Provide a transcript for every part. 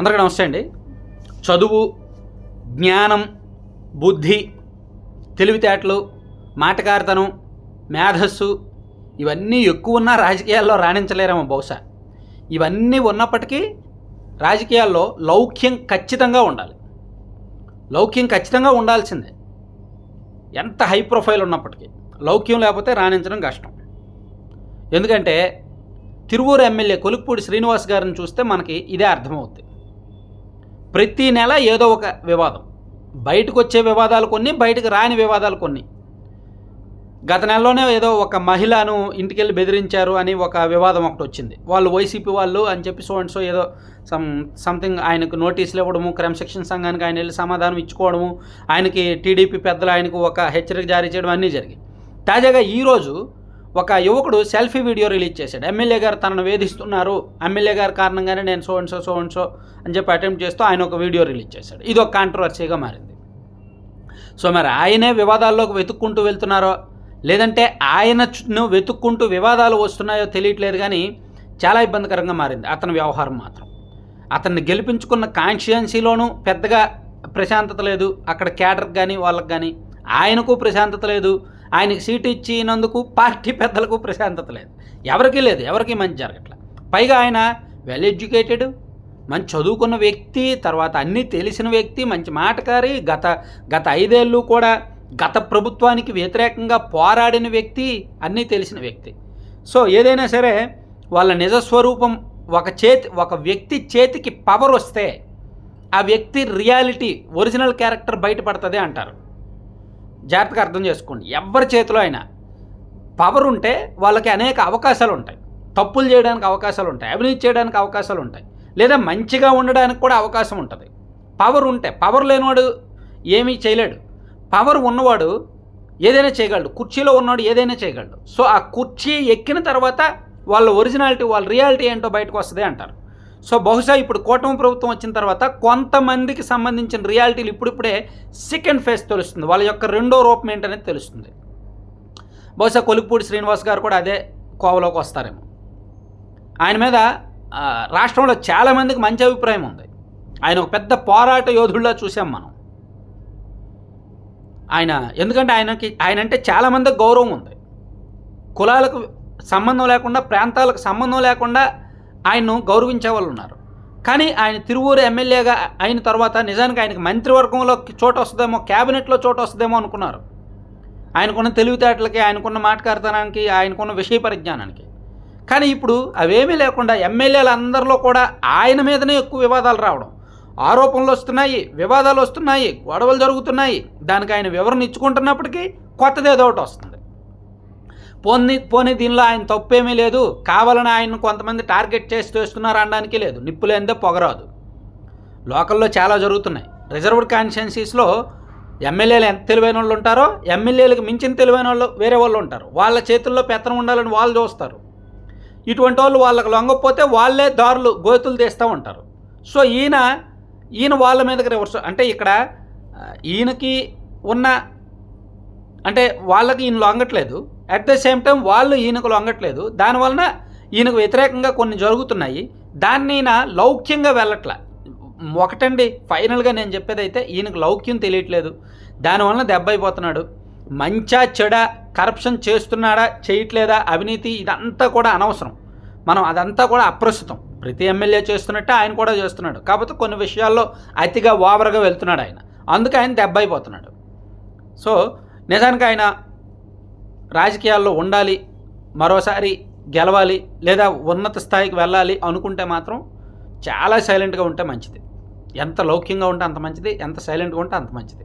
అందరికీ నమస్తే అండి. చదువు జ్ఞానం బుద్ధి తెలివితేటలు మాటకారితనం మేధస్సు ఇవన్నీ ఎక్కువ ఉన్న రాజకీయాల్లో రాణించలేరేమో బహుశా. ఇవన్నీ ఉన్నప్పటికీ రాజకీయాల్లో లౌక్యం ఖచ్చితంగా ఉండాలి. లౌక్యం ఖచ్చితంగా ఉండాల్సిందే. ఎంత హై ప్రొఫైల్ ఉన్నప్పటికీ. లౌక్యం లేకపోతే రాణించడం కష్టం. ఎందుకంటే తిరువూరు ఎమ్మెల్యే కొలుక్పూడి శ్రీనివాస్ గారిని చూస్తే మనకి ఇదే అర్థమవుతుంది ప్రతి నెల ఏదో ఒక వివాదం. బయటకు వచ్చే వివాదాలు కొన్ని బయటకు రాని వివాదాలు కొన్ని. గత నెలలోనే ఏదో ఒక మహిళను ఇంటికెళ్ళి బెదిరించారు అని ఒక వివాదం ఒకటి వచ్చింది. వాళ్ళు వైసీపీ వాళ్ళు అని చెప్పి సో అండ్ సో ఏదో సమ్ సంథింగ్ ఆయనకు నోటీసులు ఇవ్వడము క్రమశిక్షణ సంఘానికి ఆయన వెళ్ళి సమాధానం ఇచ్చుకోవడము ఆయనకి టీడీపీ పెద్దలు ఆయనకు ఒక హెచ్చరిక జారీ చేయడం అన్నీ జరిగాయి. తాజాగా ఈరోజు ఒక యువకుడు సెల్ఫీ వీడియో రిలీజ్ చేశాడు. ఎమ్మెల్యే గారు తనను వేధిస్తున్నారు. ఎమ్మెల్యే గారి కారణంగానే నేను so and so so and so అని చెప్పి అటెంప్ట్ చేస్తూ ఆయన ఒక వీడియో రిలీజ్ చేశాడు. ఇది ఒక కాంట్రవర్సీగా మారింది. సో మరి ఆయనే వివాదాల్లోకి వెతుక్కుంటూ వెళ్తున్నారో లేదంటే ఆయనను వెతుక్కుంటూ వివాదాలు వస్తున్నాయో తెలియట్లేదు కానీ చాలా ఇబ్బందికరంగా మారింది అతని వ్యవహారం మాత్రం. అతన్ని గెలిపించుకున్న కాన్స్టిట్యున్సీలోనూ పెద్దగా ప్రశాంతత లేదు. అక్కడ క్యాడర్ కానీ వాళ్ళకి కానీ ఆయనకు ప్రశాంతత లేదు. ఆయనకి సీటు ఇచ్చినందుకు పార్టీ పెద్దలకు ప్రశాంతత లేదు. ఎవరికీ లేదు ఎవరికీ మంచి జరగట్ల. పైగా ఆయన వెల్ ఎడ్యుకేటెడ్ మంచి చదువుకున్న వ్యక్తి తర్వాత అన్నీ తెలిసిన వ్యక్తి మంచి మాటకారి గత గత ఐదేళ్ళు కూడా గత ప్రభుత్వానికి వ్యతిరేకంగా పోరాడిన వ్యక్తి అన్నీ తెలిసిన వ్యక్తి. సో ఏదైనా సరే వాళ్ళ నిజస్వరూపం ఒక చేతి ఒక వ్యక్తి చేతికి పవర్ వస్తే ఆ వ్యక్తి రియాలిటీ ఒరిజినల్ క్యారెక్టర్ బయటపడుతుంది అంటారు. జాగ్రత్తగా అర్థం చేసుకోండి. ఎవరి చేతిలో అయినా పవర్ ఉంటే వాళ్ళకి అనేక అవకాశాలు ఉంటాయి. తప్పులు చేయడానికి అవకాశాలు ఉంటాయి. అవినీతి చేయడానికి అవకాశాలు ఉంటాయి. లేదా మంచిగా ఉండడానికి కూడా అవకాశం ఉంటుంది. పవర్ ఉంటే పవర్ లేనివాడు ఏమీ చేయలేడు. పవర్ ఉన్నవాడు ఏదైనా చేయగలడు. కుర్చీలో ఉన్నవాడు ఏదైనా చేయగలడు. సో ఆ కుర్చీ ఎక్కిన తర్వాత వాళ్ళ ఒరిజినాలిటీ వాళ్ళ రియాలిటీ ఏంటో బయటకు వస్తుంది అంటారు. సో బహుశా ఇప్పుడు కూటమి ప్రభుత్వం వచ్చిన తర్వాత కొంతమందికి సంబంధించిన రియాలిటీలు ఇప్పుడిప్పుడే సెకండ్ ఫేజ్ తెలుస్తుంది. వాళ్ళ యొక్క రెండో రూపం ఏంటనేది తెలుస్తుంది. బహుశా కొలుపూడి శ్రీనివాస్ గారు కూడా అదే కోవలోకి వస్తారేమో. ఆయన మీద రాష్ట్రంలో చాలామందికి మంచి అభిప్రాయం ఉంది. ఆయన ఒక పెద్ద పోరాట యోధుల్లా చూసాం మనం. ఆయన ఎందుకంటే ఆయనకి ఆయన అంటే చాలామందికి గౌరవం ఉంది. కులాలకు సంబంధం లేకుండా ప్రాంతాలకు సంబంధం లేకుండా ఆయన్ను గౌరవించే వాళ్ళు ఉన్నారు కానీ ఆయన తిరువూరు ఎమ్మెల్యేగా అయిన తర్వాత నిజానికి ఆయనకి మంత్రివర్గంలో చోటు వస్తుందేమో క్యాబినెట్లో చోటు వస్తుందేమో అనుకున్నారు. ఆయనకున్న తెలివితేటలకి ఆయనకున్న మాటకారితనానికి ఆయనకున్న విషయ పరిజ్ఞానానికి. కానీ ఇప్పుడు అవేమీ లేకుండా ఎమ్మెల్యేలందరిలో కూడా ఆయన మీదనే ఎక్కువ వివాదాలు రావడం. ఆరోపణలు వస్తున్నాయి వివాదాలు వస్తున్నాయి గొడవలు జరుగుతున్నాయి. దానికి ఆయన వివరణ ఇచ్చుకుంటున్నప్పటికీ కొత్తది ఏదో ఒకటి వస్తుంది. పోనీ పోనీ దీనిలో ఆయన తప్పేమీ లేదు. కావాలని ఆయన కొంతమంది టార్గెట్ చేసి చేస్తున్నారు అనడానికి లేదు. నిప్పు లేనిదే పొగరాదు. లోకల్లో చాలా జరుగుతున్నాయి. రిజర్వ్డ్ కాన్స్టిట్యున్సీస్లో ఎమ్మెల్యేలు ఎంత తెలివైన వాళ్ళు ఉంటారో ఎమ్మెల్యేలకు మించిన తెలివైన వాళ్ళు వేరే వాళ్ళు ఉంటారు. వాళ్ళ చేతుల్లో పెత్తనం ఉండాలని వాళ్ళు చూస్తారు. ఇటువంటి వాళ్ళు వాళ్ళకి లొంగకపోతే వాళ్ళే దారులు గోతులు తీస్తూ ఉంటారు. సో ఈయన ఈయన వాళ్ళ మీదకి రివర్స్ అంటే ఇక్కడ ఈయనకి ఉన్న అంటే వాళ్ళకి ఈయన లొంగట్లేదు. అట్ ద సేమ్ టైం వాళ్ళు ఈయనకు లొంగట్లేదు. దానివలన ఈయనకు వ్యతిరేకంగా కొన్ని జరుగుతున్నాయి. దాన్ని ఈయన లౌక్యంగా వెళ్ళట్ల. ఒకటండి ఫైనల్గా నేను చెప్పేది అయితే ఈయనకు లౌక్యం తెలియట్లేదు. దానివలన దెబ్బ అయిపోతున్నాడు. మంచా చెడ కరప్షన్ చేస్తున్నాడా చేయట్లేదా అవినీతి ఇదంతా కూడా అనవసరం. మనం అదంతా కూడా అప్రస్తుతం. ప్రతి ఎమ్మెల్యే చేస్తున్నట్టే ఆయన కూడా చేస్తున్నాడు. కాకపోతే కొన్ని విషయాల్లో అతిగా ఓవర్గా వెళ్తున్నాడు ఆయన. అందుకే ఆయన దెబ్బ అయిపోతున్నాడు. సో నిజానికి ఆయన రాజకీయాల్లో ఉండాలి మరోసారి గెలవాలి లేదా ఉన్నత స్థాయికి వెళ్ళాలి అనుకుంటే మాత్రం చాలా సైలెంట్గా ఉంటే మంచిది. ఎంత లౌక్యంగా ఉంటే అంత మంచిది ఎంత సైలెంట్గా ఉంటే అంత మంచిది.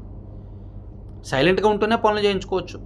సైలెంట్గా ఉంటూనే పనులు చేయించుకోవచ్చు.